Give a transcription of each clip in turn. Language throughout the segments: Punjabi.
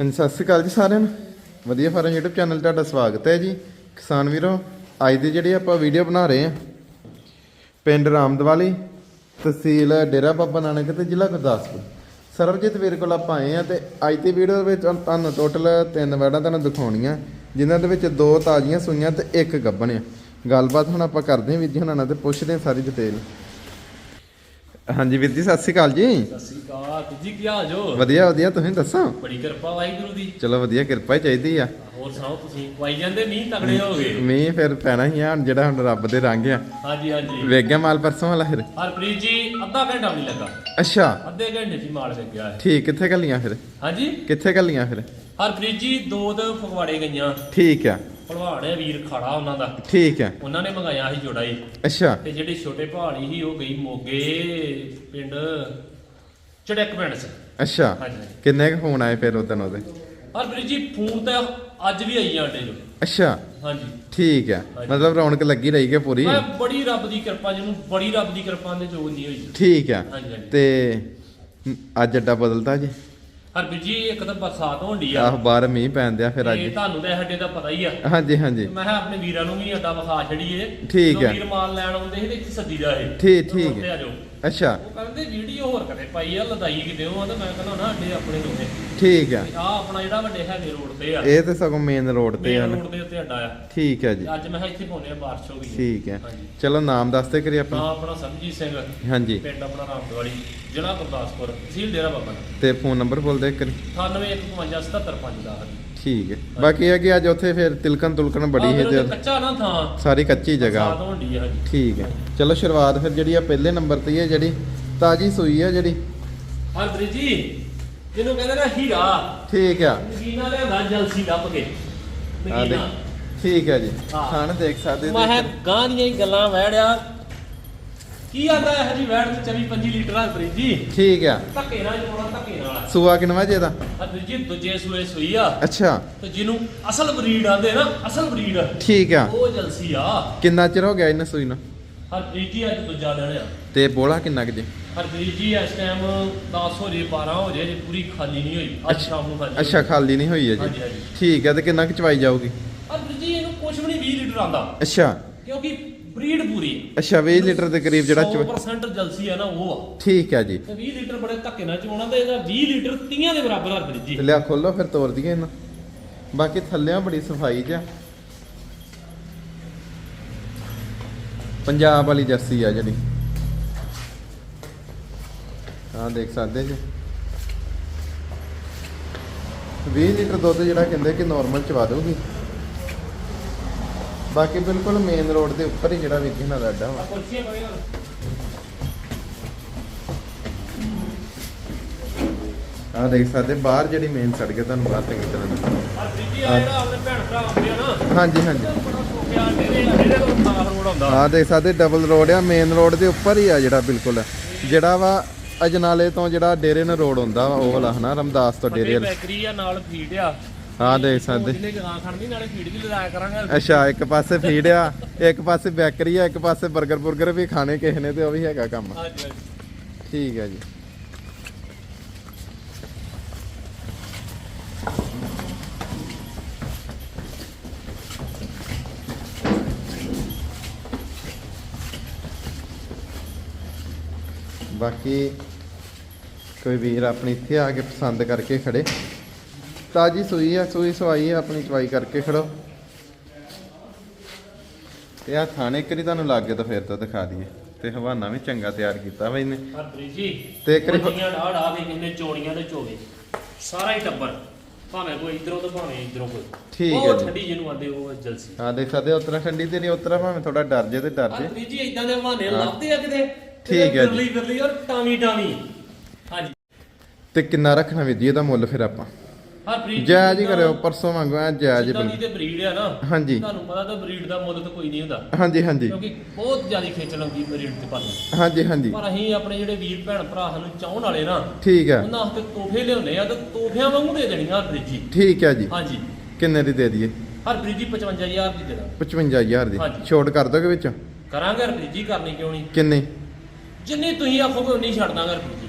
ਹਾਂਜੀ, ਸਤਿ ਸ਼੍ਰੀ ਅਕਾਲ ਜੀ ਸਾਰਿਆਂ ਨੂੰ। ਵਧੀਆ ਫਾਰਮ YouTube ਚੈਨਲ ਤੁਹਾਡਾ ਸਵਾਗਤ ਹੈ ਜੀ। ਕਿਸਾਨ ਵੀਰੋ, ਅੱਜ ਦੀ ਜਿਹੜੀ ਆਪਾਂ ਵੀਡੀਓ ਬਣਾ ਰਹੇ ਹਾਂ, ਪਿੰਡ ਰਾਮਦਵਾਲੀ, ਤਹਿਸੀਲ ਡੇਰਾ ਬਾਬਾ ਨਾਨਕ ਤੇ ਜ਼ਿਲ੍ਹਾ ਗੁਰਦਾਸਪੁਰ। ਸਰਬਜੀਤ ਵੀਰ ਕੋਲ ਆਪਾਂ ਆਏ ਆ ਤੇ ਅੱਜ ਦੀ ਵੀਡੀਓ ਵਿੱਚ ਤੁਹਾਨੂੰ ਟੋਟਲ ਤਿੰਨ ਵੈੜਾਂ ਤੁਹਾਨੂੰ ਦਿਖਾਉਣੀਆਂ, ਜਿਨ੍ਹਾਂ ਦੇ ਵਿੱਚ ਦੋ ਤਾਜ਼ੀਆਂ ਸੂਈਆਂ ਤੇ ਇੱਕ ਗੱਭਣ ਆ। ਗੱਲਬਾਤ ਹੁਣ ਆਪਾਂ ਕਰਦੇ ਹਾਂ ਵੀਰ ਜੀ ਹੁਣਾਂ ਨਾਲ ਤੇ ਪੁੱਛਦੇ ਹਾਂ ਸਾਰੀ ਡਿਟੇਲ ਹਾਂਜੀ ਵੀਰ ਜੀ ਸਤਿ ਸ਼੍ਰੀ ਅਕਾਲ ਜੀ। ਸਤਿ ਸ੍ਰੀ ਅਕਾਲ। ਜੀ ਕੀ ਹਾਲ ਜੋ? ਵਧੀਆ ਵਧੀਆ ਤੁਸੀਂ ਦੱਸੋ? ਬੜੀ ਕਿਰਪਾ ਵਾਹਿਗੁਰੂ ਦੀ। ਚਲੋ ਵਧੀਆ ਕਿਰਪਾ ਹੀ ਚਾਹੀਦੀ ਆ। ਹੋਰ ਸੁਣਾਓ ਤੁਸੀਂ ਵਾਈ ਜਾਂਦੇ? ਮੀਂਹ ਤਗੜੇ ਹੋ ਗਏ। ਮੀਂਹ ਫਿਰ ਪੈਣਾ ਹੀ ਆ ਹੁਣ ਜਿਹੜਾ ਹੁਣ ਰੱਬ ਦੇ ਰੰਗ ਆ। ਹਾਂਜੀ ਹਾਂਜੀ। ਵੇਖ ਗਿਆ ਮਾਲ ਪਰਸੋਂ ਵਾਲਾ ਫਿਰ? ਹਰਪ੍ਰੀਤ ਜੀ ਅੱਧਾ ਘੰਟਾ ਵੀ ਨਹੀਂ ਲੱਗਾ। ਅੱਛਾ। ਅੱਧੇ ਘੰਟੇ ਹੀ ਮਾਲ ਵਿਕ ਗਿਆ ਠੀਕ ਕਿੱਥੇ ਗੱਲੀਆਂ ਫਿਰ? ਹਾਂਜੀ। ਕਿੱਥੇ ਗੱਲੀਆਂ ਫਿਰ? ਹਰਪ੍ਰੀਤ ਜੀ ਦੋ ਤੇ ਫਗਵਾੜੇ ਗਈਆਂ। ਠੀਕ ਆ। ਭਲਵਾਨ ਹੈ ਵੀਰ ਖਾੜਾ ਉਹਨਾਂ ਦਾ। ਠੀਕ ਆ ਉਹਨਾਂ ਨੇ ਮੰਗਾਇਆ ਸੀ ਜੋੜਾ ਹੀ ਅੱਛਾ। ਤੇ ਜਿਹੜੀ ਛੋਟੇ ਪਹਾੜੀ ਸੀ ਉਹ ਗਈ ਮੋਗੇ ਪਿੰਡ ਚੜਕ ਪਿੰਡ 'ਚ। ਅੱਛਾ। ਹਾਂਜੀ। ਕਿੰਨੇ ਕੁ ਫੋਨ ਆਏ ਫਿਰ ਉਦੋਂ ਉਹਦੇ? ਹਰਪ੍ਰੀਤ ਜੀ ਫੋਨ ਤਾਂ ਅੱਜ ਵੀ ਆਈ ਜਾਂਦੇ ਜੋ ਅੱਛਾ। ਹਾਂਜੀ। ਠੀਕ ਹਾਂਜੀ। ਮਤਲਬ ਰੌਣਕ ਲੱਗੀ ਰਹੀ ਕਿ ਪੂਰੀ? ਮੈਂ ਬੜੀ ਰੱਬ ਦੀ ਕਿਰਪਾ ਜਿਹਨੂੰ ਬੜੀ ਰੱਬ ਦੀ ਕਿਰਪਾ ਦੇ ਜੋਗ ਨਹੀਂ ਹੋਈ। ਠੀਕ ਆ ਹਾਂਜੀ ਹਾਂਜੀ। ਤੇ ਅੱਜ ਅੱਡਾ ਬਦਲਦਾ ਜੀ? ਹਰਬੀਰ ਜੀ ਇੱਕ ਤਾਂ ਬਰਸਾਤ ਹੋਣ ਆ। ਆਹ ਬਾਹਰ ਮੀਂਹ ਪੈਂਦਿਆ ਫਿਰ ਤੇ ਅੱਜ। ਤੁਹਾਨੂੰ ਤਾਂ ਇਹ ਸਾਡੇ ਦਾ ਪਤਾ ਹੀ ਆ। ਹਾਂਜੀ ਹਾਂਜੀ। ਮੈਂ ਕਿਹਾ ਆਪਣੇ ਵੀਰਾਂ ਨੂੰ ਵੀ ਅੱਡਾ ਵਿਖਾ ਛੜੀਏ। ਠੀਕ ਆ। ਵੀਰ ਮਾਲ ਲੈਣ ਆਉਂਦੇ ਸੀ ਤੇ ਇੱਥੇ ਸੱਦੀ ਦਾ ਇਹ। ਠੀਕ ਠੀਕ ਆ ਜਾਓ। ਅੱਛਾ। ਉਹ ਕਹਿੰਦੇ ਵੀਡੀਓ ਹੋਰ ਕਦੇ ਪਾਈ ਆ ਲਦਾਈ ਕਿਤੇ ਉਹ ਆ ਤੇ ਮੈਂ ਕਹਿੰਦਾ ਨਾ ਅੱਡੇ ਆਪਣੇ ਦੋਨੇ ਠੀਕ ਆ। ਆ ਆਪਣਾ ਜਿਹੜਾ ਵੱਡੇ ਹੈਗੇ ਰੋਡ ਤੇ ਆ। ਇਹ ਤੇ ਸਗੋਂ ਮੇਨ ਰੋਡ ਤੇ ਹਨ ਰੋਡ ਦੇ ਉੱਤੇ ਅੱਡਾ ਆ। ਠੀਕ ਆ ਜੀ। ਅੱਜ ਮੈਂ ਕਿਹਾ ਇੱਥੇ ਪਾਉਣੇ ਆ ਬਾਰਿਸ਼ ਹੋ ਗਈ। ਠੀਕ ਹਾਂਜੀ। ਚਲੋ ਨਾਮ ਦੱਸਦੇ ਕਰੀ ਆਪਣਾ। ਆਪਣਾ ਸਰਬਜੀਤ ਸਿੰਘ। ਹਾਂਜੀ। ਪਿੰਡ ਆਪਣਾ ਰਾਮਦਵਾਲੀ ਜ਼ਿਲ੍ਹਾ ਗੁਰਦਾਸਪੁਰ ਤਹਿਸੀਲ ਡੇਰਾ ਬਾਬਾ। ਨਾਨਕ। ਤੇ ਫੋਨ ਨੰਬਰ ਬੋਲ ਦੇ ਕਰੀ 98157755 ਠੀਕ ਹੈ। ਬਾਕੀ ਇਹ ਕਿ ਅੱਜ ਉੱਥੇ ਫਿਰ ਤਿਲਕਣ ਤੁਲਕਣ ਬੜੀ ਹੈ ਤੇ ਕੱਚਾ ਨਾ ਥਾਂ। ਸਾਰੀ ਕੱਚੀ ਜਗ੍ਹਾ। ਹੋਣ ਡਈ ਆ ਹਾਂਜੀ। ਠੀਕ ਹੈ। ਚਲੋ ਸ਼ੁਰੂਆਤ ਫਿਰ ਜਿਹੜੀ ਆ ਪਹਿਲੇ ਨੰਬਰ ਤੇ ਹੀ ਹੈ ਜਿਹੜੀ ਤਾਜੀ ਸੂਈ ਹੈ ਜਿਹੜੀ। ਹਰਪ੍ਰੀਤ ਜੀ ਜਿਹਨੂੰ ਕਹਿੰਦੇ ਨਾ ਹੀਰਾ। ਠੀਕ ਆ। ਨਗੀਨਾ ਲਿਆਂਦਾ ਜਲਸੀ ਲੱਭ ਕੇ। ਆ ਦੇ ਨਗੀਨਾ ਠੀਕ ਹੈ ਜੀ। ਹਾਂ। ਖਾਣ ਦੇਖ ਸਕਦੇ ਮੈਂ ਗਾਂ ਦੀਆਂ ਹੀ ਗੱਲਾਂ ਵੜਿਆ ਕੀ ਆਂਦਾ ਇਹ ਜੀ ਵੈੜ ਚ 24 25 ਲੀਟਰ ਹਰਪ੍ਰੀਤ ਜੀ? ਠੀਕ ਆ। ਧੱਕੇ ਨਾਲ ਜੋੜਾ ਧੱਕੇ ਨਾਲ। ਸੂਆ ਕਿੰਨਵਾ ਜੇ ਦਾ? ਹਰਪ੍ਰੀਤ ਜੀ ਦੂਜੇ ਸੂਏ ਸੂਈ ਆ। ਅੱਛਾ। ਤੇ ਜਿਹਨੂੰ ਅਸਲ ਬਰੀਡ ਆਂਦੇ ਨਾ ਅਸਲ ਬਰੀਡ। ਠੀਕ ਆ। ਉਹ ਜਲਸੀ ਆ। ਕਿੰਨਾ ਚਿਰ ਹੋ ਗਿਆ ਇਹਨਾਂ ਸੂਈ ਨੂੰ? ਹਰਪ੍ਰੀਤ ਜੀ ਅੱਜ ਦੂਜਾ ਦਿਨ ਆ। ਤੇ ਬੋਲਾ ਕਿੰਨਾ ਕੁ ਜੇ? ਹਰਪ੍ਰੀਤ ਜੀ ਇਸ ਟਾਈਮ 10 ਹੋ ਜੇ 12 ਹੋ ਜੇ ਜੇ ਪੂਰੀ ਖਾਲੀ ਨਹੀਂ ਹੋਈ। ਅੱਜ ਸ਼ਾਮ ਨੂੰ ਖਾਲੀ ਅੱਛਾ ਖਾਲੀ ਨਹੀਂ ਹੋਈ ਹੈ ਜੀ। ਠੀਕ ਹੈ ਤੇ ਕਿੰਨਾ ਕੁ ਚਵਾਈ ਜਾਊਗੀ? ਹਰਪ੍ਰੀਤ ਜੀ ਇਹਨੂੰ ਕੁਝ ਵੀ ਨਹੀਂ 20 ਲੀਟਰ ਆਂਦਾ। ਅੱਛਾ। ਕਿਉਂਕਿ ਬਰੀਡ ਪੂਰੀ ਹੈ। ਅੱਛਾ 20 ਲੀਟਰ ਦੇ ਕਰੀਬ ਜਿਹੜਾ ਚਵਾ 100% ਜਲਸੀ ਆ ਨਾ ਉਹ ਆ। ਠੀਕ ਹੈ ਜੀ। ਤੇ 20 ਲੀਟਰ ਬੜੇ ਧੱਕੇ ਨਾਲ ਚੋਣਾ ਤੇ ਇਹਦਾ 20 ਲੀਟਰ 30 ਦੇ ਬਰਾਬਰ ਹਰਪ੍ਰੀਤ ਜੀ। ਤੇ ਲਿਆ ਖੋਲੋ ਫਿਰ ਤੋੜ ਦਈਏ ਇਹਨਾਂ। ਬਾਕੀ ਥੱਲਿਆਂ ਬੜੀ ਸਫ਼ਾਈ ਚ ਆ। ਪੰਜਾਬ ਵਾਲੀ ਜਰਸੀ ਆ ਜਿਹੜੀ। ਆਹ ਦੇਖ ਸਕਦੇ ਜੀ। 20 ਲੀਟਰ ਦੁੱਧ ਜਿਹੜਾ ਕਹਿੰਦੇ ਕਿ ਨਾਰਮਲ ਚਵਾ ਦਊਗੀ। ਬਾਕੀ ਬਿਲਕੁਲ ਮੇਨ ਰੋਡ ਦੇ ਉੱਪਰ ਹੀ ਜਿਹੜਾ ਵਿਕੀ ਨਾ ਅੱਡਾ ਵਾ। ਕੁਰਸੀਆਂ ਦੇਖ ਸਕਦੇ, ਬਾਹਰ ਜਿਹੜੀ ਮੇਨ ਸੜਕ ਹੈ, ਤੁਹਾਨੂੰ ਬਾਹਰ ਚੰਗੀ ਤਰ੍ਹਾਂ ਦਿਖਾਉਂਦਾ। ਹਾਂਜੀ ਹਾਂਜੀ। ਬੜਾ ਆ ਦੇਖ ਸਕਦੇ ਡਬਲ ਰੋਡ ਆ ਮੇਨ ਰੋਡ ਦੇ ਉੱਪਰ ਹੀ ਆ ਜਿਹੜਾ ਬਿਲਕੁਲ। ਜਿਹੜਾ ਵਾ ਅਜਨਾਲੇ ਤੋਂ ਜਿਹੜਾ ਡੇਰੇ ਨੂੰ ਰੋਡ ਹੁੰਦਾ ਵਾ, ਉਹ ਵਾਲਾ ਹਨਾ, ਰਮਦਾਸ ਤੋਂ ਡੇਰੇ ਵਾਲਾ। ਬੈਕਰੀ ਆ, ਨਾਲ ਫੀਡ ਆ। ਆ ਦੇਖ ਸਕਦੇ। ਜਿਹਨੇ ਗਾਂ ਖੜਨੀ ਨਾਲੇ ਫੀਡ ਵੀ ਲਗਾਇਆ ਕਰਾਂਗੇ। ਅੱਛਾ ਇੱਕ ਪਾਸੇ ਫੀਡ ਆ ਇੱਕ ਪਾਸੇ ਬੇਕਰੀ ਆ ਇੱਕ ਪਾਸੇ 버ਗਰ ਬੁਰਗਰ ਵੀ ਖਾਣੇ ਕਿਸੇ ਨੇ ਤੇ ਉਹ ਵੀ ਹੈਗਾ ਕੰਮ। ਹਾਂਜੀ ਠੀਕ ਹੈ ਜੀ। ਬਾਕੀ ਕੋਈ ਵੀਰ ਆਪਣੀ ਇੱਥੇ ਆ ਕੇ ਪਸੰਦ ਕਰਕੇ ਖੜੇ। ਤਾਜੀ ਸੂਈ ਆ ਸੂਈ ਸਵਾਈ ਆ ਆਪਣੀ ਚਵਾਈ ਕਰਕੇ ਖੜੋ। ਤੇ ਆ ਥਾਣੇ ਕਰੀ ਤੁਹਾਨੂੰ ਲੱਗੇ ਤਾਂ ਫੇਰ ਤੋਂ ਦਿਖਾ ਦਈਏ। ਤੇ ਹਵਾਨਾ ਵੀ ਚੰਗਾ ਤਿਆਰ ਕੀਤਾ ਹਰਪ੍ਰੀਤ ਜੀ ਤੇ ਕੋਈਆਂ ਢਾਹ ਢਾਹ ਕੇ ਕਿੰਨੇ ਚੋਣੀਆਂ ਤੇ ਚੋਵੇ। ਸਾਰਾ ਹੀ ਟੱਬਰ ਭਾਵੇਂ ਕੋਈ ਇਧਰੋਂ ਤੇ ਭਾਵੇਂ ਇਧਰੋਂ ਕੋਈ। ਠੀਕ ਹੈ ਉਹ। ਠੰਡੀ ਜਿਹਨੂੰ ਆਂਦੇ ਉਹ ਜਲਸੀ। ਹਾਂ ਦੇਖ ਸਕਦੇ ਉਤਰਾ ਠੰਡੀ ਤੇ ਨਹੀਂ ਉਤਰਾ ਭਾਵੇਂ ਥੋੜਾ ਡਰ ਜੇ ਤੇ ਡਰ ਜੇ। ਹਰਪ੍ਰੀਤ ਜੀ ਇਦਾਂ ਦੇ ਬਹਾਨੇ ਲੱਭਦੇ ਆ ਕਿਤੇ? ਠੀਕ ਹੈ ਜੀ। ਗਰਲੀ ਗਰਲੀ ਔਰ ਟਾਵੀ ਟਾਵੀ ਹਾਂਜੀ। ਤੇ ਕਿੰਨਾ ਰੱਖਣਾ ਵੀ ਜੀ ਇਹਦਾ ਮੁੱਲ ਫਿਰ ਆਪਾਂ। ਹਰਪ੍ਰੀਤ ਜੀ ਜਾਇਜ਼ ਹੀ ਕਰਿਓ ਪਰਸੋਂ ਵਾਂਗੂ ਐ ਜਾਇਜ਼ ਜਿੱਦਾਂ ਦੀ ਤੇ ਬਰੀਡ ਆ ਨਾ। ਹਾਂਜੀ। ਤੁਹਾਨੂੰ ਪਤਾ ਤਾਂ ਬਰੀਡ ਦਾ ਮੁੱਲ ਤਾਂ ਕੋਈ ਨਹੀਂ ਹੁੰਦਾ। ਹਾਂਜੀ ਹਾਂਜੀ। ਕਿਉਂਕਿ ਬਹੁਤ ਜ਼ਿਆਦਾ ਖੇਚਲ ਆਉਂਦੀ ਬਰੀਡ ਤੇ ਪਾਲਣ ਹਾਂਜੀ ਹਾਂਜੀ। ਪਰ ਅਸੀਂ ਆਪਣੇ ਜਿਹੜੇ ਵੀਰ ਭੈਣ ਭਰਾ ਸਾਨੂੰ ਚਾਹਣ ਵਾਲੇ ਨਾ ਠੀਕ ਹੈ। ਉਹਨਾਂ ਵਾਸਤੇ ਤੋਹਫੇ ਲਿਆਉਂਦੇ ਆ ਤੇ ਤੋਹਫਿਆਂ ਵਾਂਗੂ ਦੇ ਦੇਣੀਆਂ ਹਰਪ੍ਰੀਤ ਜੀ ਠੀਕ ਹੈ ਜੀ। ਹਾਂਜੀ। ਕਿੰਨੇ ਦੀ ਦੇ ਦਈਏ? ਹਰਪ੍ਰੀਤ ਜੀ 55000 ਦੀ ਦੇ ਦਾਂ 55000 ਦੀ। ਹਾਂਜੀ। ਛੋਟ ਕਰ ਦੋਗੇ ਵਿੱਚ? ਕਰਾਂਗੇ ਹਰਪ੍ਰੀਤ ਜੀ ਕਰਨੀ ਕਿਉਂ ਨਹੀਂ? ਕਿੰਨੇ? ਜਿੰਨੀ ਤੁਸੀਂ ਆਖੋਗੇ ਉਨੀ ਛੱਡ ਦਾਂਗੇ ਹਰਪ੍ਰੀਤ ਜੀ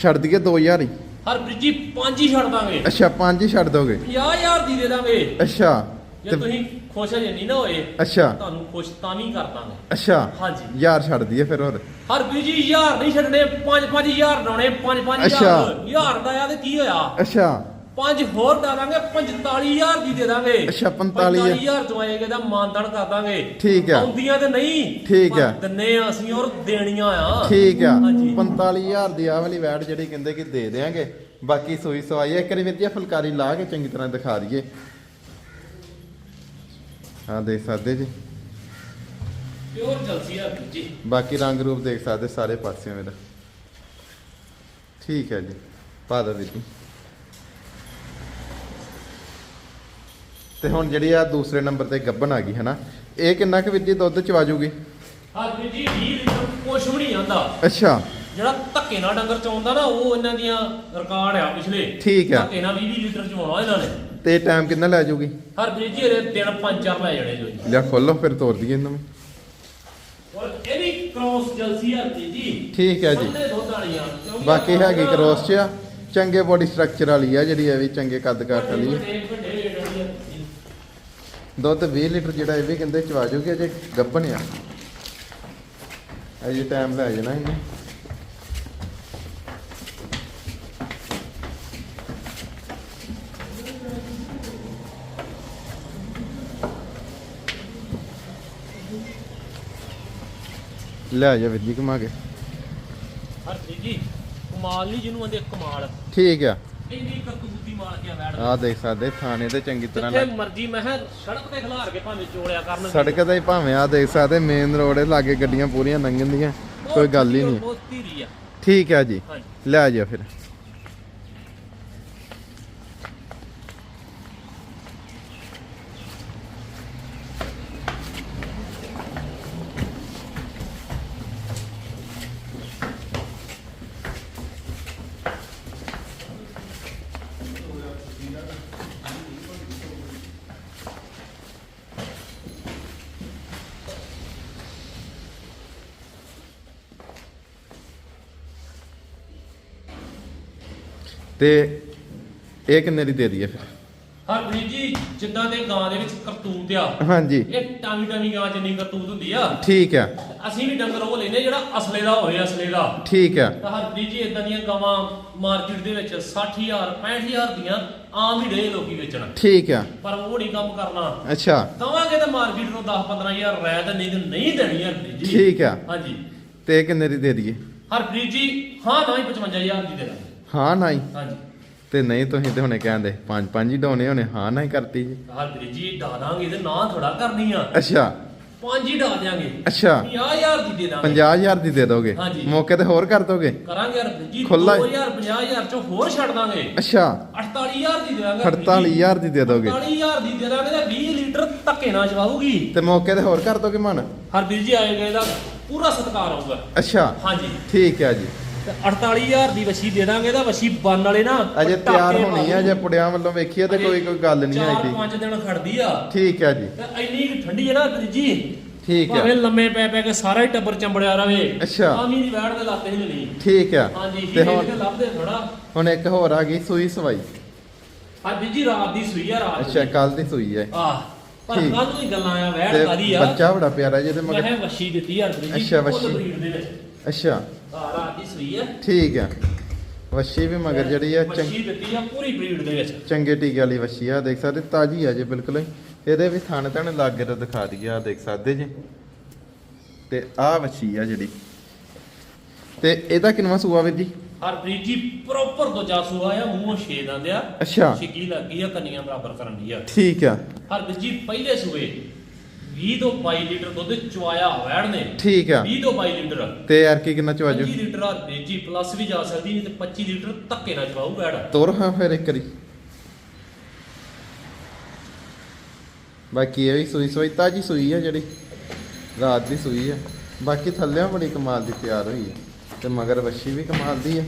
ਛੱਡ ਦਈਏ 2000 ਹੀ। ਹਰਪ੍ਰੀਤ ਜੀ ਪੰਜ ਹੀ ਛੱਡ ਦਾਂਗੇ। ਅੱਛਾ ਪੰਜ ਹੀ ਛੱਡ ਦੋਗੇ? 50000 ਦੀ ਦੇ ਦਾਂਗੇ। ਅੱਛਾ ਜੇ ਤੁਸੀਂ ਖੁਸ਼ ਹਜੇ ਨਹੀਂ ਨਾ ਹੋਏ ਅੱਛਾ। ਤੁਹਾਨੂੰ ਖੁਸ਼ ਤਾਂ ਵੀ ਕਰ ਦਾਂਗੇ। ਅੱਛਾ ਹਾਂਜੀ। ਯਾਰ ਛੱਡ ਦਈਏ ਫਿਰ ਹੋਰ। ਹਰਪ੍ਰੀਤ ਜੀ ਹਜ਼ਾਰ ਨਹੀਂ ਛੱਡਣੇ 5-5000 ਡਾਉਣੇ 5-5000 ਅੱਛਾ। ਹਜ਼ਾਰ ਦਾ ਆ ਤੇ ਕੀ ਹੋਇਆ? ਅੱਛਾ। ਪੰਜ ਹੋਰ ਡਾਲਾਂਗੇ 45000 ਦੀ ਦੇ ਦਾਂਗੇ। ਅੱਛਾ, 45,000 45000 ਚ ਆਏਗਾ ਦਾ ਮਾਨਦਨ ਕਰ ਦਾਂਗੇ। ਠੀਕ ਆ। ਆਉਂਦੀਆਂ ਤੇ ਨਹੀਂ ਠੀਕ ਆ। ਦਿੰਨੇ ਆ ਅਸੀਂ ਔਰ ਦੇਣੀਆਂ ਆ। ਠੀਕ ਆ। ਹਾਂਜੀ। 45000 ਦੀ ਆਹ ਵਾਲੀ ਵੈਟ ਜਿਹੜੀ ਕਹਿੰਦੇ ਕਿ ਦੇ ਦੇਾਂਗੇ ਬਾਕੀ ਸੂਈ ਸਵਾਈ ਆ। ਇੱਕ ਵਾਰੀ ਆਹ ਫੁਲਕਾਰੀ ਲਾ ਕੇ ਚੰਗੀ ਤਰ੍ਹਾਂ ਦਿਖਾ ਦਈਏ। ਹਾਂ ਦੇਖ ਸਕਦੇ ਜੀ। ਪਿਓਰ ਜਲਸੀ ਆ ਜੀ। ਬਾਕੀ ਰੰਗ ਰੂਪ ਦੇਖ ਸਕਦੇ ਸਾਰੇ ਪਾਸਿਆਂ ਮੇਰਾ ਠੀਕ ਹੈ ਜੀ। ਪਾ ਦੋ ਵੀਰ ਜੀ। ਤੇ ਹੁਣ ਜਿਹੜੀ ਆ ਦੂਸਰੇ ਨੰਬਰ ਤੇ ਗੱਬਨ ਆ ਗਈ ਹੈ ਨਾ ਇਹ ਕਿੰਨਾ ਕੁ ਵੀਰ ਜੀ ਦੁੱਧ ਚਵਾ ਜੂਗੀ? ਹਰਪ੍ਰੀਤ ਜੀ 20 ਲੀਟਰ ਕੁਛ ਵੀ ਨਹੀਂ ਆਂਦਾ। ਅੱਛਾ। ਜਿਹੜਾ ਧੱਕੇ ਨਾਲ ਡੰਗਰ ਚੋਂਦਾ ਨਾ ਉਹ ਇਹਨਾਂ ਦੀਆਂ ਰਿਕਾਰਡ ਆ ਪਿਛਲੇ। ਠੀਕ ਆ। ਧੱਕੇ ਨਾਲ 20 ਲੀਟਰ ਚੋਣਾ ਇਹਨਾਂ ਨੇ। ਤੇ ਟਾਈਮ ਕਿੰਨਾ ਲੈ ਜੂਗੀ? ਹਰਪ੍ਰੀਤ ਜੀ ਇਹਦੇ ਦਿਨ ਪੰਜ ਚਾਰ ਲੈ ਜਾਣੇ ਜੋ ਜੀ। ਲਿਆ ਖੋਲੋ ਫਿਰ ਤੋੜ ਦਈਏ ਇਹਨਾਂ ਨੂੰ ਔਰ ਇਹ ਵੀ ਕ੍ਰੋਸ ਜਲਸੀ ਹਰਪ੍ਰੀਤ ਜੀ। ਠੀਕ ਹੈ ਜੀ। ਬਾਕੀ ਹੈਗੀ ਕਰੋਸ ਚ ਆ। ਚੰਗੇ ਬੋਡੀ ਸਟਰਕਚਰ ਵਾਲੀ ਆ ਜਿਹੜੀ ਇਹ ਵੀ ਚੰਗੇ ਕੱਦ ਕਾਠ ਵਾਲੀ ਆ। ਦੁੱਧ 20 ਲੀਟਰ ਜਿਹੜਾ ਇਹ ਵੀ ਕਹਿੰਦੇ ਚਵਾ ਜੂਗੀ ਅਜੇ ਗੱਬਣ ਆ। ਅਜੇ ਟਾਈਮ ਲੈ ਜਾਣਾ ਇਹਨੇ। ਲੈ ਜਾ ਵੀਰ ਜੀ ਘੁਮਾ ਕੇ। ਹਰਪ੍ਰੀਤ ਜੀ ਕਮਾਲ ਨਹੀਂ ਜਿਹਨੂੰ ਆਂਦੇ ਕਮਾਲ। ਠੀਕ ਆ। ਇੰਨੀ ਕਰਤੂਤੀ ਮਾਰ ਕੇ ਬੈਠ ਆਹ ਦੇਖ ਸਕਦੇ ਥਾਣੇ ਤੇ ਚੰਗੀ ਤਰ੍ਹਾਂ ਜਿੱਥੇ ਮਰਜ਼ੀ ਮੈਂ ਕਿਹਾ ਸੜਕ ਤੇ ਖਿਲਾਰ ਕੇ ਭਾਵੇਂ ਚੋਲਿਆ ਕਰਨ ਸੜਕ ਤੇ ਹੀ ਭਾਵੇਂ ਆ ਦੇਖ ਸਕਦੇ ਮੇਨ ਰੋਡ ਲਾਗੇ ਗੱਡੀਆਂ ਪੂਰੀਆਂ ਲੰਘਣ ਦੀਆਂ ਕੋਈ ਗੱਲ ਹੀ ਨਹੀਂ। ਬਹੁਤ ਧੀਰੀ ਆ। ਠੀਕ ਆ ਜੀ ਲੈ ਜਾ ਫਿਰ। ਤੇ ਇਹ ਕਿੰਨੇ ਦੀ ਦੇ ਦਈਏ ਫਿਰ? ਹਰਪ੍ਰੀਤ ਜੀ ਜਿੱਦਾਂ ਦੇ ਗਾਂ ਦੇ ਵਿੱਚ ਕਰਤੂਤ ਆ। ਹਾਂਜੀ। ਇਹ ਟਾਵੀ ਟਾਵੀ ਗਾਂ ਇੰਨੀ ਕਰਤੂਤ ਹੁੰਦੀ ਆ। ਠੀਕ ਆ। ਅਸੀਂ ਵੀ ਡੰਗਰ ਉਹ ਲੈਨੇ ਜਿਹੜਾ ਅਸਲੇ ਦਾ ਹੋਵੇ ਅਸਲੇ ਦਾ। ਠੀਕ ਆ। ਤਾਂ ਹਰਪ੍ਰੀਤ ਜੀ ਇਦਾਂ ਦੀਆਂ ਗਾਵਾਂ ਮਾਰਕੀਟ ਦੇ ਵਿੱਚ 60000 65000 ਦੀਆਂ ਆਮ ਹੀ ਰਹੇ ਲੋਕੀ ਵੇਚਣ। ਠੀਕ ਆ। ਪਰ ਉਹ ਨਹੀਂ ਕੰਮ ਕਰਨਾ। ਅੱਛਾ। ਦਵਾਂਗੇ ਤਾਂ ਮਾਰਕੀਟ ਨੂੰ 10 15000 ਰਹਿ ਤਾਂ ਨਹੀਂ ਤੇ ਨਹੀਂ ਦੇਣੀ ਹਰਪ੍ਰੀਤ ਜੀ। ਠੀਕ ਆ। ਹਾਂਜੀ। ਤੇ ਕਿੰਨੇ ਦੀ ਦੇ ਦਈਏ? ਹਰਪ੍ਰੀਤ ਜੀ ਹਾਂ ਤਾਂ ਹੀ 55000 ਦੀ ਦੇ ਦਾਂਗੇ। ਹਾਂ ਨਹੀਂ ਹਾਂਜੀ। ਤੇ ਨਹੀਂ ਤੁਸੀਂ ਤੇ ਹੁਣੇ ਕਹਿੰਦੇ ਪੰਜ ਪੰਜ ਹੀ ਡਾਉਣੇ ਹੋਣੇ ਹਾਂ ਨਹੀਂ ਕਰਤੀ ਜੀ। ਹਰਪ੍ਰੀਤ ਜੀ ਡਾ ਦਾਂਗੇ ਤੇ ਨਾ ਥੋੜਾ ਕਰਨੀ ਆ। ਅੱਛਾ। ਪੰਜ ਹੀ ਡਾ ਦਿਆਂਗੇ। ਅੱਛਾ। 50000 ਦੀ ਦੇ ਦਾਂਗੇ। 50000 ਦੀ ਦੇ ਦੋਗੇ? ਹਾਂਜੀ। ਮੌਕੇ ਤੇ ਹੋਰ ਕਰ ਦੋਗੇ? ਕਰਾਂਗੇ ਹਰਪ੍ਰੀਤ ਜੀ ਖੁੱਲ੍ਹਾ ਹੀ। 2000 50000 ਚੋਂ ਹੋਰ ਛੱਡ ਦਾਂਗੇ। ਅੱਛਾ। 48000 ਦੀ ਦੇ ਜੀ। 48000 ਦੀ ਦੇ ਦੋਗੇ। 48000 ਦੀ ਦੇ ਦਾਂਗੇ ਤੇ 20 ਲੀਟਰ ਧੱਕੇ ਨਾਲ ਚਵਾਊਗੀ। ਤੇ ਮੌਕੇ ਤੇ ਹੋਰ ਕਰ ਦੋਗੇ ਮਨ? ਹਰਬੀਰ ਜੀ ਆਏਗਾ ਇਹਦਾ ਪੂਰਾ ਸਤਿਕਾਰ ਆਊਗਾ। ਅੱਛਾ। ਹਾਂਜੀ। ਠੀਕ ਹੈ ਜੀ। ਤੇ 48000 ਦੀ ਵਛੀ ਦੇ ਦਾਂਗੇ ਤਾਂ ਵਛੀ ਬੰਨ ਵਾਲੇ ਨਾ ਅਜੇ ਤਿਆਰ ਹੋਣੀ ਆ। ਜੇ ਪੁੜਿਆਂ ਵੱਲੋਂ ਵੇਖੀਏ ਤੇ ਕੋਈ ਕੋਈ ਗੱਲ ਨਹੀਂ ਚਾਰ ਆਈਦੀ ਪੰਜ ਦਿਨ ਖੜਦੀ ਆ। ਠੀਕ ਹੈ ਜੀ। ਤੇ ਇੰਨੀ ਠੰਡੀ ਹੈ ਨਾ ਜੀ। ਠੀਕ ਭਾਵੇਂ ਹੈ ਲੰਮੇ ਪੈ ਪੈ ਕੇ ਸਾਰਾ ਹੀ ਟੱਬਰ ਚੰਬੜਿਆ ਰਵੇ ਅੱਛਾ। ਆਮੀ ਦੀ ਵੈੜ ਦੇ ਲਾਤੇ ਨਹੀਂ ਮਿਲੀ ਠੀਕ ਹੈ ਹਾਂਜੀ ਤੇ ਹੁਣ ਲੱਭਦੇ ਥੋੜਾ ਹੁਣ ਇੱਕ ਹੋਰ ਆ ਗਈ ਸੂਈ ਸਵਾਈ। ਹਰਬੀਰ ਜੀ ਰਾਤ ਦੀ ਸੂਈ ਆ ਰਾਤ ਅੱਛਾ ਕੱਲ ਦੀ ਸੂਈ ਹੈ ਆਹ ਪਰ। ਕੱਲ ਨੂੰ ਹੀ ਗੱਲਾਂ ਆ ਵੈੜ ਕਾਦੀ ਆ? ਬੱਚਾ ਬੜਾ ਪਿਆਰਾ ਜਿਹਦੇ ਮੈਂ ਮਗਰ ਕਿਹਾ ਵਛੀ ਦਿੱਤੀ ਹਰਬੀਰ ਜੀ ਅੱਛਾ, ਦੇ ਵਿੱਚ। ਅੱਛਾ। ਆਹ ਰਾਤ ਦੀ ਸੂਈ ਆ ਠੀਕ ਹੈ। ਵੱਛੀ ਵੀ ਮਗਰ ਜਿਹੜੀ ਆ ਚੰਗ- ਵੱਛੀ ਦਿੱਤੀ ਆ ਪੂਰੀ ਬਰੀਡ ਦੇ ਵਿੱਚ। ਚੰਗੇ ਟੀਕੇ ਵਾਲੀ ਵੱਛੀ ਆ ਦੇਖ ਸਕਦੇ ਤਾਜੀ ਆ ਜੇ ਬਿਲਕੁਲ। ਹੀ। ਇਹਦੇ ਵੀ ਥਣ ਥਣ ਲਾਗੇ ਤੋਂ ਦਿਖਾ ਦਈਏ ਆ ਦੇਖ ਸਕਦੇ ਜੀ। ਤੇ ਆ ਵੱਛੀ ਆ ਜਿਹੜੀ। ਤੇ ਇਹਦਾ ਕਿੰਨਵਾ ਸੂਆ ਵੀਰ ਜੀ? ਹਰਪ੍ਰੀਤ ਜੀ ਪ੍ਰੋਪਰ ਦੂਜਾ ਸੂਆ ਆ ਮੂੰਹੋਂ ਛੇ ਦੰਦ ਆ। ਅੱਛਾ। ਛਿੱਕੀ ਲੱਗੀ ਆ ਕੰਨੀਆਂ ਬਰਾਬਰ ਕਰਨ ਦੀ ਆ। ਠੀਕ ਆ। ਹਰਪ੍ਰੀਤ ਜੀ ਪਹਿਲੇ ਸੂਏ। 20 ਤੋਂ 22 ਲੀਟਰ ਦੁੱਧ ਚੁਆਇਆ ਵੈੜ ਨੇ। ਠੀਕ ਆ। 20 ਤੋਂ 22 ਲੀਟਰ। ਤੇ ਯਾਰ ਕੀ ਕਿੰਨਾ ਚਵਾਜੋ 25 ਲੀਟਰ ਹਰਪ੍ਰੀਤ ਜੀ ਪਲੱਸ ਵੀ ਜਾ ਸਕਦੀ ਨਹੀਂ ਤੇ 25 ਲੀਟਰ ਧੱਕੇ ਨਾਲ ਚਵਾਉ ਵੈੜ। ਤੁਰ ਹਾਂ ਫਿਰ ਇੱਕ ਵਾਰੀ। ਬਾਕੀ ਇਹ ਵੀ ਸੂਈ ਸੂਈ ਤਾਜੀ ਸੂਈ ਆ ਜਿਹੜੀ। ਰਾਤ ਦੀ ਸੂਈ ਆ। ਬਾਕੀ ਥੱਲਿਆਂ ਬੜੀ ਕਮਾਲ ਦੀ ਤਿਆਰ ਹੋਈ ਹੈ ਤੇ ਮਗਰ ਵੱਛੀ ਵੀ ਕਮਾਲ ਦੀ ਆ।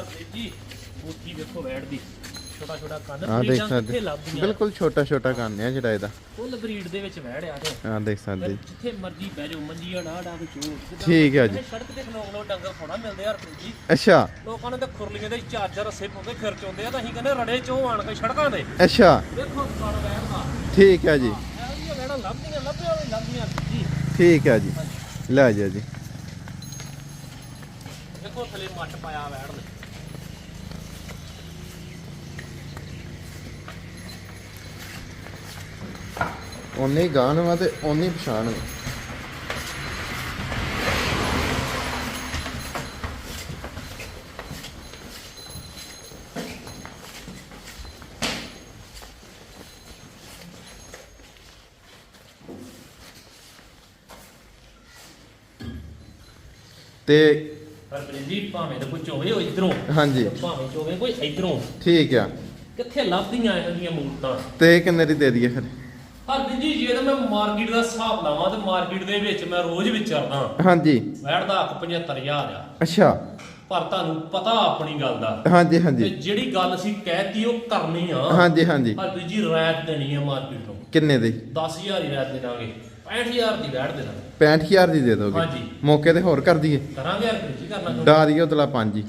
ਹਰਪ੍ਰੀਤ ਜੀ ਬੂਥੀ ਵੇਖੋ ਵੈੜ ਦੀ। ਛੋਟਾ ਛੋਟਾ ਕੰਨ। ਆ ਦੇਖ ਸਕਦੇ। ਬਿਲਕੁਲ ਛੋਟਾ ਛੋਟਾ ਕੰਨ ਆ ਜਿਹੜਾ ਇਹਦਾ। ਫੁੱਲ ਬਰੀਡ ਦੇ ਵਿੱਚ ਵਹਿੜਿਆ ਤੇ। ਆ ਦੇਖ ਸਕਦੇ। ਜਿੱਥੇ ਮਰਜ਼ੀ ਬਹਿ ਜਾਓ ਮੰਜੀ ਡਾ ਡਾ ਕੇ ਚੋ ਠੀਕ ਹੈ ਜੀ। ਸੜਕ ਤੇ ਖਲੋਕ ਲੋ ਡੰਗਰ ਥੋੜਾ ਮਿਲਦੇ ਯਾਰ ਜੀ। ਅੱਛਾ। ਲੋਕਾਂ ਨੇ ਤਾਂ ਖੁਰਲੀਆਂ ਦੇ ਚਾਰਜਰ ਰੱਸੇ ਪਾਉਂਦੇ ਫਿਰ ਚੋਂਦੇ ਆ ਤਾਂ ਅਸੀਂ ਕਹਿੰਦੇ ਰੜੇ ਚੋਂ ਆਣ ਕੇ ਸੜਕਾਂ ਦੇ ਅੱਛਾ। ਦੇਖੋ ਕਣ ਵਹਿੜਦਾ ਠੀਕ ਹੈ ਜੀ। ਇਹ ਵੀ ਵਹਿੜਾਂ ਲੱਭਦੀਆਂ ਲੱਭਿਆ ਲੱਭਦੀਆਂ ਜੀ। ਠੀਕ ਹੈ ਜੀ। ਲੈ ਜਾ ਜੀ। ਦੇਖੋ ਥਲੇ ਮੱਟ ਪਾਇਆ ਵਹਿੜ ਨੇ। ਉਹਨੇ ਹੀ ਗਾਣ ਵਾ ਤੇ ਉਹਨੇ ਹੀ ਪਛਾਣ ਵਾ। ਤੇ ਪਰ ਜੀ ਭਾਵੇਂ ਤਾਂ ਕੋਈ ਚੋਵੇ ਉਹ ਇਧਰੋਂ। ਹਾਂਜੀ। ਭਾਵੇਂ ਚੋਵੇ ਕੋਈ ਇਧਰੋਂ। ਠੀਕ ਆ। ਕਿੱਥੇ ਲੱਭਦੀਆਂ ਇਹੋ ਜਿਹੀਆਂ ਮੂਰਤਾਂ? ਤੇ ਕਿੰਨੇ ਦੀ ਦੇ ਦਈਏ ਫਿਰ? ਹਰਦੀਪ ਜੀ ਜੇ ਤਾਂ ਮੈਂ ਮਾਰਕੀਟ ਦਾ ਹਿਸਾਬ ਲਾਵਾਂ ਤੇ ਮਾਰਕੀਟ ਦੇ ਵਿੱਚ ਮੈਂ ਰੋਜ਼ ਵਿਚਰਦਾ। ਹਾਂਜੀ। ਵੈੜ ਦਾ ਹੱਕ 75000 ਆ। ਅੱਛਾ। ਪਰ ਤੁਹਾਨੂੰ ਪਤਾ ਆਪਣੀ ਗੱਲ ਦਾ। ਹਾਂਜੀ ਤੇ ਹਾਂਜੀ ਜਿਹੜੀ ਗੱਲ ਅਸੀਂ ਕਹਿਤੀ ਉਹ ਕਰਨੀ ਆ। ਹਾਂਜੀ ਹਾਂਜੀ। ਹਰਦੀਪ ਜੀ ਰਾਇਤ ਦੇਣੀ ਆ ਮਾਰਕੀਟ ਤੋਂ। ਕਿੰਨੇ ਦੀ? 10000 ਦੀ ਰਾਇਤ ਦੇ ਦਾਂਗੇ 65000 ਦੀ ਵੈੜ ਦੇ ਦਾਂਗੇ 65000 ਦੀ ਦੇ ਦੋਗੇ? ਹਾਂਜੀ। ਮੌਕੇ ਤੇ ਹੋਰ ਕਰ ਦਈਏ। ਕਰਾਂਗੇ ਹਰਦੀਪ ਜੀ ਕਰਨਾ ਚਾਹੁੰਦੇ ਡਾ ਦਈਏ ਉਤਲਾ 5 ਜੀ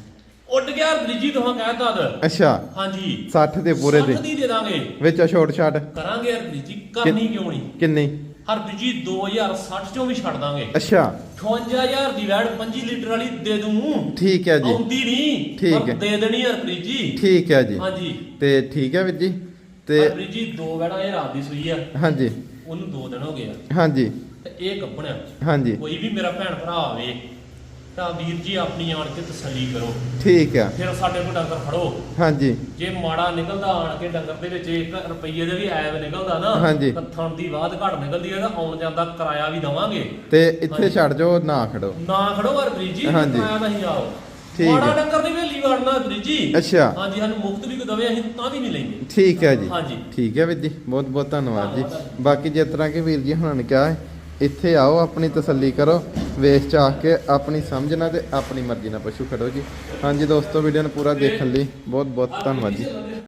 ਉੱਡ ਗਿਆ ਹਰਦੀਪ ਜੀ ਤੁਹਾਂ ਕਹਿਤਾ ਦ ਅੱਛਾ। ਹਾਂਜੀ। 60 ਦੇ ਪੂਰੇ ਦੇ। 60 ਦੀ ਦੇ ਦਾਂਗੇ। ਵਿੱਚ ਛੋਟ ਛਾਟ ਕਰਾਂਗੇ ਹਰਦੀਪ ਜੀ ਕਰਨੀ ਕਿਉਂ ਨਹੀਂ? ਕਿੰਨੀ? ਹਰਦੀਪ ਜੀ 2060 ਚੋਂ ਵੀ ਛੱਡ ਦਾਂਗੇ। ਅੱਛਾ। 58000 ਦੀ ਵੈੜ 5 ਲੀਟਰ ਵਾਲੀ ਦੇ ਦੂੰ। ਠੀਕ ਹੈ ਜੀ। ਆਉਂਦੀ ਨਹੀਂ ਠੀਕ ਹੈ। ਦੇ ਦੇਣੀ ਹਰਪ੍ਰੀਤ ਜੀ ਠੀਕ ਹੈ ਜੀ। ਹਾਂਜੀ। ਤੇ ਠੀਕ ਹੈ ਵੀਰ ਜੀ। ਤੇ ਹਰਪ੍ਰੀਤ ਜੀ ਦੋ ਵੈੜਾਂ ਇਹ ਰਾਤ ਦੀ ਸੂਈ ਆ। ਹਾਂਜੀ। ਉਹਨੂੰ ਦੋ ਦਿਨ ਹੋ ਗਏ ਆ। ਹਾਂਜੀ। ਤੇ ਇਹ ਕੱਪਣਿਆ ਹਾਂਜੀ। ਕੋਈ ਵੀ ਮੇਰਾ ਭੈਣ ਭਰਾ ਆਵੇ ਤਾਂ ਵੀਰ ਜੀ ਆਪਣੀ ਆਣ ਕੇ ਤਸੱਲੀ ਕਰੋ। ਠੀਕ ਆ। ਫਿਰ ਸਾਡੇ ਕੋਲ ਡੰਗਰ ਫੜੋ। ਹਾਂਜੀ। ਜੇ ਮਾੜਾ ਨਿਕਲਦਾ ਆਣ ਕੇ ਡੰਗਰ ਦੇ ਵਿੱਚ 1 ਰੁਪਈਏ ਦੇ ਵੀ ਐਬ ਨਿਕਲਦਾ ਨਾ ਹਾਂਜੀ। ਥਣ ਦੀ ਬਾਅਦ ਘਟ ਨਿਕਲਦੀ ਹੈ ਤਾਂ ਆਉਣ ਜਾਂਦਾ ਕਿਰਾਇਆ ਵੀ ਦਵਾਂਗੇ। ਤੇ ਇੱਥੇ ਛੱਡ ਜਾਓ ਨਾ ਖੜੋ। ਨਾ ਖੜੋ ਹਰਪ੍ਰੀਤ ਜੀ ਹਾਂਜੀ। ਕਿਰਾਇਆ ਨਹੀਂ ਆਓ। ਠੀਕ ਹੈ। ਮਾੜਾ ਡੰਗਰ ਨਹੀਂ ਵੇਲੀ ਵੜਨਾ ਹਰਪ੍ਰੀਤ ਜੀ। ਅੱਛਾ। ਹਾਂਜੀ ਸਾਨੂੰ ਮੁਫਤ ਵੀ ਦਵੇ ਅਸੀਂ ਤਾਂ ਵੀ ਨਹੀਂ ਲੈਂਦੇ। ਠੀਕ ਹੈ ਜੀ। ਹਾਂਜੀ। ਠੀਕ ਹੈ ਵੀਰ ਜੀ ਬਹੁਤ ਬਹੁਤ ਧੰਨਵਾਦ ਜੀ। ਧੰਨਵਾਦ। ਬਾਕੀ ਜਿਸ ਤਰ੍ਹਾਂ ਕਿ ਵੀਰ ਜੀ ਹੁਣਾਂ ਨੇ ਕਿਹਾ ਹੈ ਇੱਥੇ ਆਓ, ਆਪਣੀ ਤਸੱਲੀ ਕਰੋ ਵੇਚ ਚਾਹ ਕੇ, ਆਪਣੀ ਸਮਝ ਨਾਲ ਤੇ ਆਪਣੀ ਮਰਜ਼ੀ ਨਾਲ ਪਸ਼ੂ ਖੜੋ ਜੀ। ਹਾਂਜੀ ਦੋਸਤੋ ਵੀਡੀਓ ਨੂੰ ਪੂਰਾ ਦੇਖਣ ਲਈ ਬਹੁਤ ਬਹੁਤ ਧੰਨਵਾਦ ਜੀ।